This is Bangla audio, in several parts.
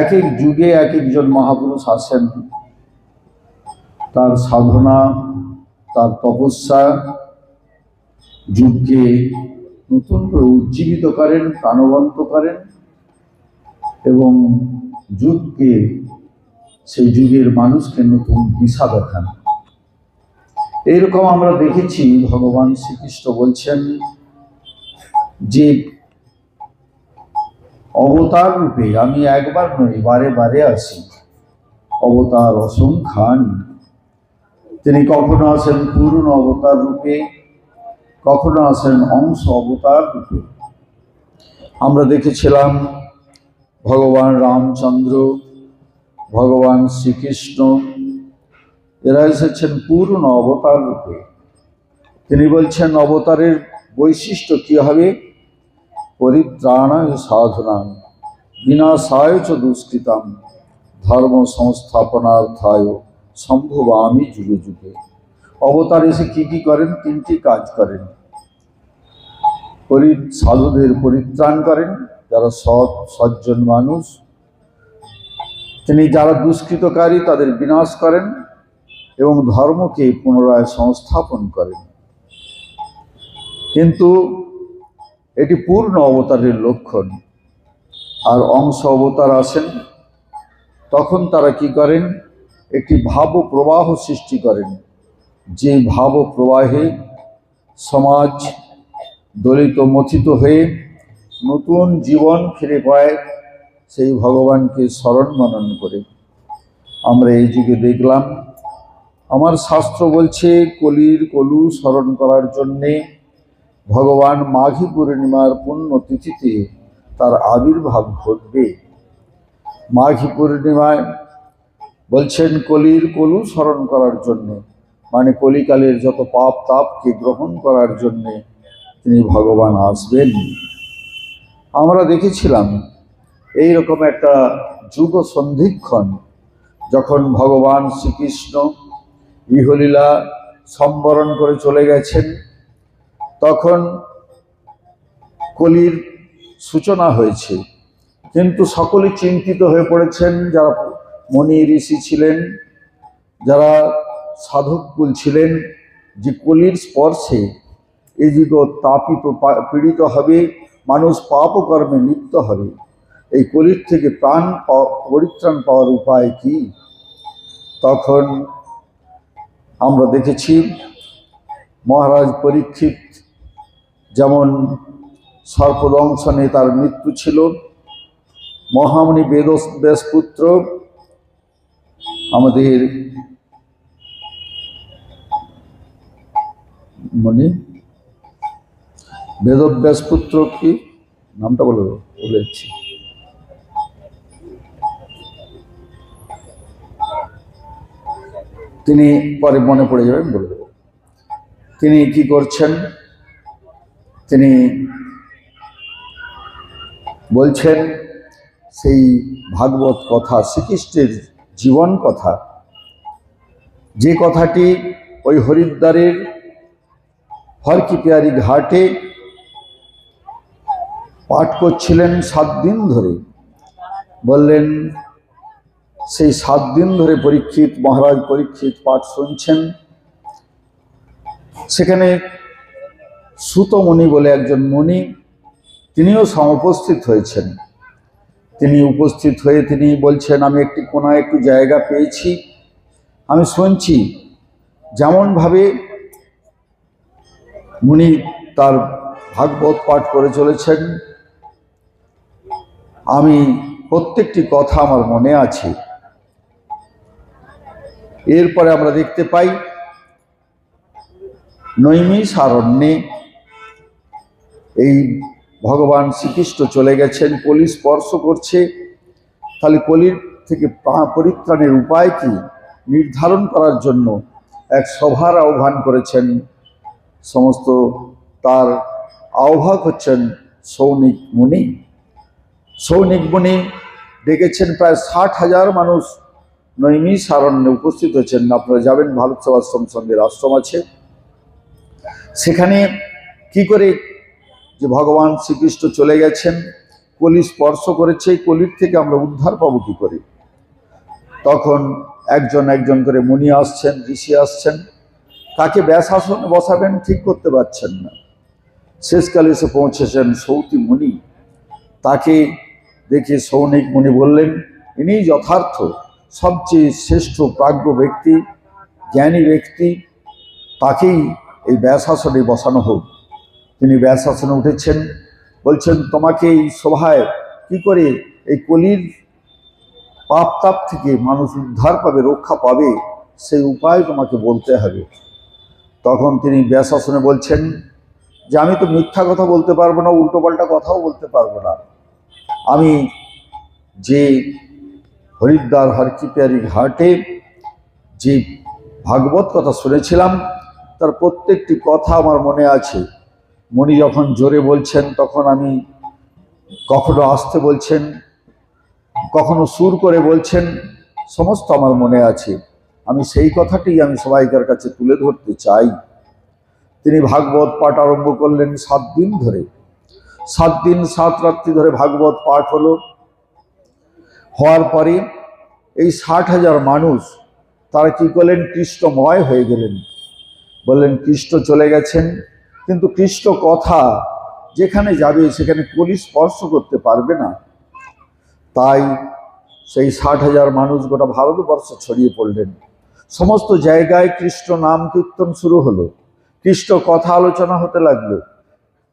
এক এক যুগে এক একজন মহাপুরুষ আসেন তার সাধনা, তার তপস্যা যুগকে নতুন করে উজ্জীবিত করেন, প্রাণবন্ত করেন এবং যুগকে, সেই যুগের মানুষকে নতুন দিশা দেখান। এইরকম আমরা দেখেছি, ভগবান শ্রীকৃষ্ণ বলছেন যে অবতার রূপে আমি একবার নই, বারে বারে আসি। অবতার অসংখ্যান তিনি কখনো আসেন পূর্ণ অবতার রূপে কখনো আসেন অংশ অবতার রূপে আমরা দেখেছিলাম ভগবান রামচন্দ্র, ভগবান শ্রীকৃষ্ণ, এরা এসেছেন পূর্ণ অবতার রূপে তিনি বলছেন, অবতারের বৈশিষ্ট্য কি হবে? পরিত্রাণায় সাধনাং বিনাশায় চ দুষ্কৃতাম ধর্ম সংস্থাপনার্থায় সম্ভবামি যুগে যুগে। অবতার এসে কি কি করেন? তিনটি কাজ করেন। পরি সাধুদের পরিত্রাণ করেন, যারা সৎ, সজ্জন মানুষ। তিনি যারা দুষ্কৃতকারী, তাদের বিনাশ করেন এবং ধর্মকে পুনরায় সংস্থাপন করেন। কিন্তু এটি পূর্ণ অবতারের লক্ষণ। আর অংশ অবতার আসেন, তখন তারা কি করেন? একটি ভাব প্রবাহ সৃষ্টি করেন। যে ভাব প্রবাহে সমাজ দলিত মথিত হয়ে নতুন জীবন ফিরে পায়, সেই ভগবানকে স্মরণ মনন করে। আমরা এই যুগে দেখলাম, আমার শাস্ত্র বলছে, কলির কলু স্মরণ করার জন্যে ভগবান মাঘী পূর্ণিমার তিথিতে তার আবির্ভাব ঘটবে। মাঘী পূর্ণিমায় বলছেন কলির কলু স্মরণ করার জন্য মানে কলিকালের যত পাপ তাপকে গ্রহণ করার জন্যে তিনি ভগবান আসবেন। আমরা দেখেছিলাম এই রকম একটা যুগ সন্ধিক্ষণ যখন ভগবান শ্রীকৃষ্ণ ইহলীলা সম্বরণ করে চলে গেছেন। তখন কলির সূচনা হয়েছে। কিন্তু সকলে চিন্তিত হয়ে পড়েছেন, যারা মনি ঋষি ছিলেন, যারা সাধককুল ছিলেন, যে কলির স্পর্শে এই যুগ তাপিত পীড়িত হবে, মানুষ পাপ কর্মে লিপ্ত হবে। এই কলির থেকে প্রাণ পরিত্রাণ পাওয়ার উপায় কি? তখন আমরা দেখেছি, মহারাজ পরীক্ষিত যেমন সর্পদংশনে তার মৃত্যু ছিল মহামণি বেদ ব্যাসপুত্র আমাদের মানে বেদব্যাস পুত্র কি? নামটা বলে দাও, বলে তিনি পরে মনে পড়ে যাবেন বলে দেব। তিনি কি করছেন? তিনি বলছেন, সেই ভাগবত কথা, শ্রীকৃষ্ণের জীবন কথা, যে কথাটি ওই হরিদ্বারের হরকি পেয়ারি ঘাটে পাঠ করছিলেন সাত দিন ধরে। বললেন, সেই সাত দিন ধরে পরীক্ষিত, মহারাজ পরীক্ষিত পাঠ শুনছেন। সেখানে সুতমণি বলে একজন মণি, তিনিও সমুপস্থিত হয়েছেন। তিনি উপস্থিত হয়ে তিনি বলছেন, আমি একটি কোনায় একটু জায়গা পেয়েছি। আমি শুনছি যেমনভাবে মুনি তার ভাগবত পাঠ করে চলেছেন। আমি প্রত্যেকটি কথা আমার মনে আছে। এরপরে আমরা দেখতে পাই নৈমিষারণ্যে এই ভগবান শ্রীকৃষ্ণ চলে গেছেন, কলি স্পর্শ করছে। তাহলে কলির থেকে পরিত্রাণের উপায় কি? নির্ধারণ করার জন্য এক সভার আহ্বান করেছেন। সমস্ত তার আহ্বায়ক হচ্ছেন সৌনিক মুনি। সৌনিক মুনি ডেকেছেন প্রায় ষাট হাজার মানুষ। নৈমিষারণ্যে উপস্থিত হয়েছেন। আপনারা যাবেন, ভারত সেবাশ্রম সঙ্গের আশ্রম আছে। সেখানে কি করে যে ভগবান শ্রীকৃষ্ণ চলে গেছেন, কলি স্পর্শ করেছে কলির থেকে আমরা উদ্ধার পাবো কি করে? তখন একজন একজন করে মুনি আসছেন, ঋষি আসছেন। কাকে ব্যাসাসনে বসাবেন, ঠিক করতে পারছেন না। শেষকালে এসে পৌঁছেছেন সৌতি মুনি। তাকে দেখে সৌনিক মুনি বললেন, ইনি যথার্থ, সবচেয়ে শ্রেষ্ঠ প্রাজ্ঞ ব্যক্তি, জ্ঞানী ব্যক্তি, তাকেই এই ব্যাসাসনে বসানো হোক। তিনি ব্যাসাসনে উঠেছেন, বলছেন, তোমাকে এই সভায় কি করে এই কলির পাপ তাপ থেকে মানুষ উদ্ধার পাবে, রক্ষা পাবে, সেই উপায় তোমাকে বলতে হবে। তখন তিনি ব্যাসাসনে বলছেন, যে আমি তো মিথ্যা কথা বলতে পারব না, উল্টোপাল্টা কথাও বলতে পারব না। আমি যে হরিদ্বার হরকিপিয়ারি ঘাটে যে ভাগবত কথা শুনেছিলাম, তার প্রত্যেকটি কথা আমার মনে আছে। মনি যখন জোরে বলছেন, তখন আমি কখনো আসতে বলছেন, কখনো সুর করে বলছেন, সমস্ত আমার মনে আছে। আমি সেই কথাটি আমি সবাইকার কাছে তুলে ধরতে চাই। তিনি ভাগবত পাঠ আরম্ভ করলেন সাত দিন ধরে। সাত দিন, সাত রাত্রি ধরে ভাগবত পাঠ হলো। হওয়ার পরে এই ষাট হাজার মানুষ তারা কি করলেন? কৃষ্ণময় হয়ে গেলেন। বললেন, কৃষ্ণ চলে গেছেন। কিন্তু কৃষ্ণ কথা যেখানে যাবে, সেখানে কলি স্পর্শ করতে পারবে না। তাই সেই ষাট হাজার মানুষ গোটা ভারতবর্ষ ছড়িয়ে পড়লেন। সমস্ত জায়গায় কৃষ্ণ নাম কীর্তন শুরু হলো। কৃষ্ণ কথা আলোচনা হতে লাগল।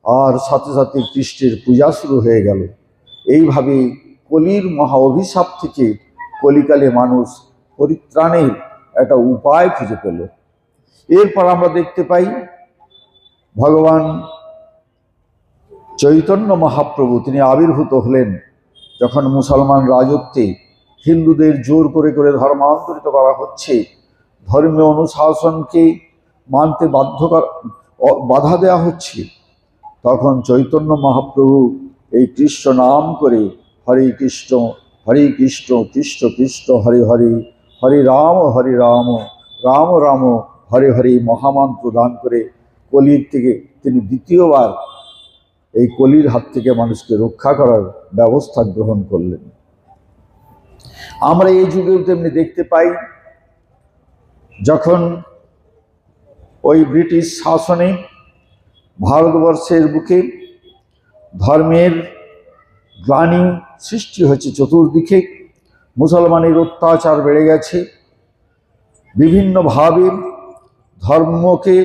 আর সাথে সাথে কৃষ্ণের পূজা শুরু হয়ে গেল। এইভাবে কলির মহা অভিশাপ থেকে কলিকালে মানুষ পরিত্রাণের একটা উপায় খুঁজে পেল। এরপর আমরা দেখতে পাই ভগবান চৈতন্য মহাপ্রভু, তিনি আবির্ভূত হলেন যখন মুসলমান রাজত্বে হিন্দুদের জোর করে করে ধর্মান্তরিত করা হচ্ছে। ধর্মীয় অনুশাসনকে মানতে বাধ্য বাধা দেওয়া হচ্ছে। তখন চৈতন্য মহাপ্রভু এই কৃষ্ণ নাম করে হরে কৃষ্ণ হরে কৃষ্ণ কৃষ্ণ কৃষ্ণ, হরে হরে হরে রাম হরে রাম রাম রাম, হরে হরে মহামন্ত্র দান করে কলির থেকে তিনি দ্বিতীয়বার এই কলির হাত থেকে মানুষকে রক্ষা করার ব্যবস্থা গ্রহণ করলেন। আমরা এই যুগেও তেমনি দেখতে পাই, যখন ওই ব্রিটিশ শাসনে ভারতবর্ষের বুকে ধর্মের গ্লানি সৃষ্টি হয়েছে চতুর্দিকে, মুসলমানের অত্যাচার বেড়ে গেছে বিভিন্নভাবে ধর্মকে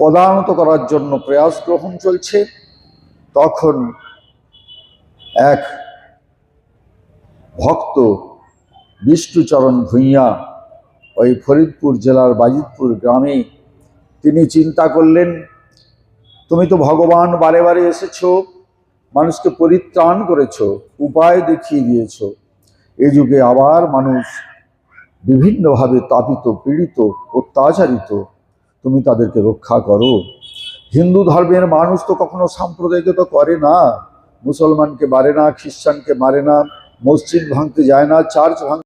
পদানত করার জন্য প্রয়াস গ্রহণ চলছে, তখন এক ভক্ত বিষ্ণুচরণ ভূঁইয়া ওই ফরিদপুর জেলার বাজিতপুর গ্রামে তিনি চিন্তা করলেন, তুমি তো ভগবান, বারে বারে এসেছ, মানুষকে পরিত্রাণ করেছ, উপায় দেখিয়ে দিয়েছ। এ যুগে আবার মানুষ বিভিন্নভাবে তাপিত, পীড়িত, অত্যাচারিত তুমি তাদেরকে রক্ষা করো। হিন্দু ধর্মের মানুষ তো কখনো সাম্প্রদায়িকতা করে না। মুসলমানকে মারে না, খ্রিস্টানকে মারে না, মসজিদ ভাঙতে যায় না, চার্চ ভাঙ